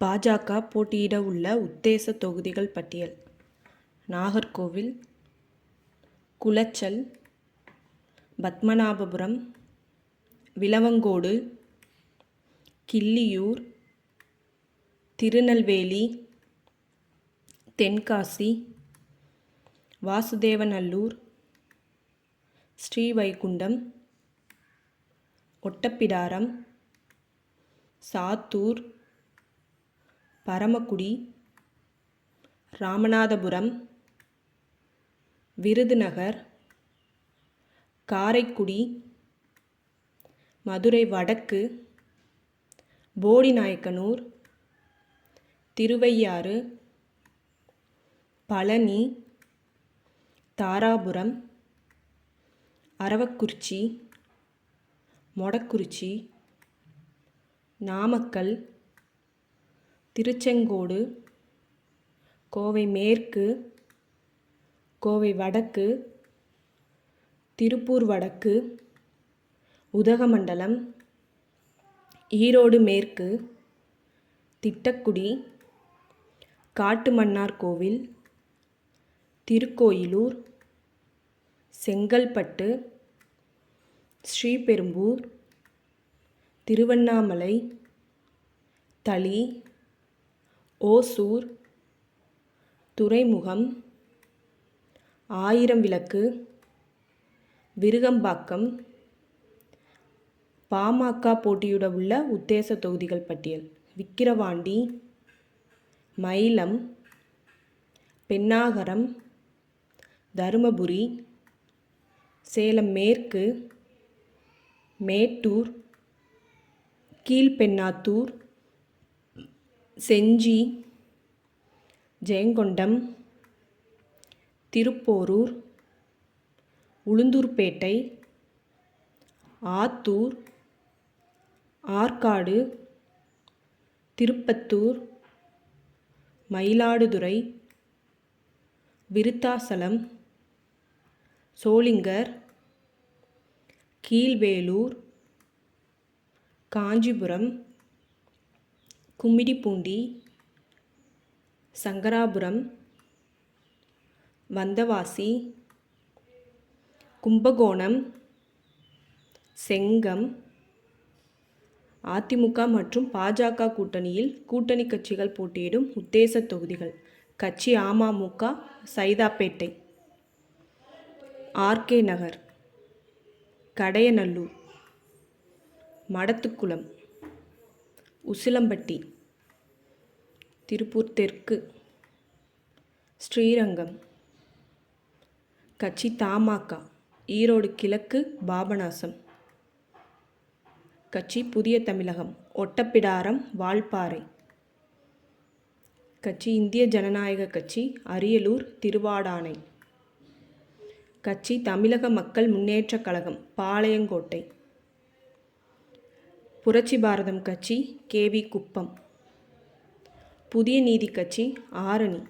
பாஜக போட்டியிட உள்ள உத்தேச தொகுதிகள் பட்டியல். நாகர்கோவில் குளச்சல் பத்மநாபபுரம் விளவங்கோடு கிள்ளியூர் திருநெல்வேலி தென்காசி வாசுதேவநல்லூர் ஸ்ரீவைகுண்டம் ஒட்டப்பிடாரம் சாத்தூர் பரமக்குடி ராமநாதபுரம் விருதுநகர் காரைக்குடி மதுரை வடக்கு போடிநாயக்கனூர் திருவையாறு பழனி தாராபுரம் அரவக்குறிச்சி மொடக்குறிச்சி நாமக்கல் திருச்செங்கோடு கோவை மேற்கு கோவை வடக்கு திருப்பூர் வடக்கு உதகமண்டலம் ஈரோடு மேற்கு திட்டக்குடி காட்டுமன்னார்கோவில் திருக்கோயிலூர் செங்கல்பட்டு ஸ்ரீபெரும்பூர் திருவண்ணாமலை தளி ஓசூர் துறைமுகம் ஆயிரம் விளக்கு விருகம்பாக்கம் பாமக போட்டியிட உள்ள உத்தேச தொகுதிகள் பட்டியல். விக்கிரவாண்டி மயிலம் பெண்ணாகரம் தருமபுரி சேலம் மேற்கு மேட்டூர் கீழ்பென்னாத்தூர் செஞ்சி ஜெயங்கொண்டம் திருப்போரூர் உளுந்தூர்பேட்டை ஆத்தூர் ஆற்காடு திருப்பத்தூர் மயிலாடுதுறை விருத்தாசலம் சோளிங்கர் கீழ்வேலூர் காஞ்சிபுரம் கும்மிடிப்பூண்டி சங்கராபுரம் வந்தவாசி கும்பகோணம் செங்கம் அதிமுக மற்றும் பாஜக கூட்டணியில் கூட்டணி கட்சிகள் போட்டியிடும் உத்தேச தொகுதிகள். கட்சி அமமுக சைதாப்பேட்டை. ஆர்கே நகர் கடையநல்லூர் மடத்துக்குளம். உசிலம்பட்டி திருப்பூர் தெற்கு ஸ்ரீரங்கம் கட்சி தாமாக்கா ஈரோடு கிழக்கு பாபநாசம் கட்சி புதிய தமிழகம் ஒட்டப்பிடாரம் வால்பாறை கட்சி இந்திய ஜனநாயக கட்சி அரியலூர் திருவாடானை கட்சி தமிழக மக்கள் முன்னேற்றக் கழகம் பாளையங்கோட்டை புரட்சி பாரதம் கட்சி கேவி குப்பம். புதிய நீதி கட்சி ஆரணி.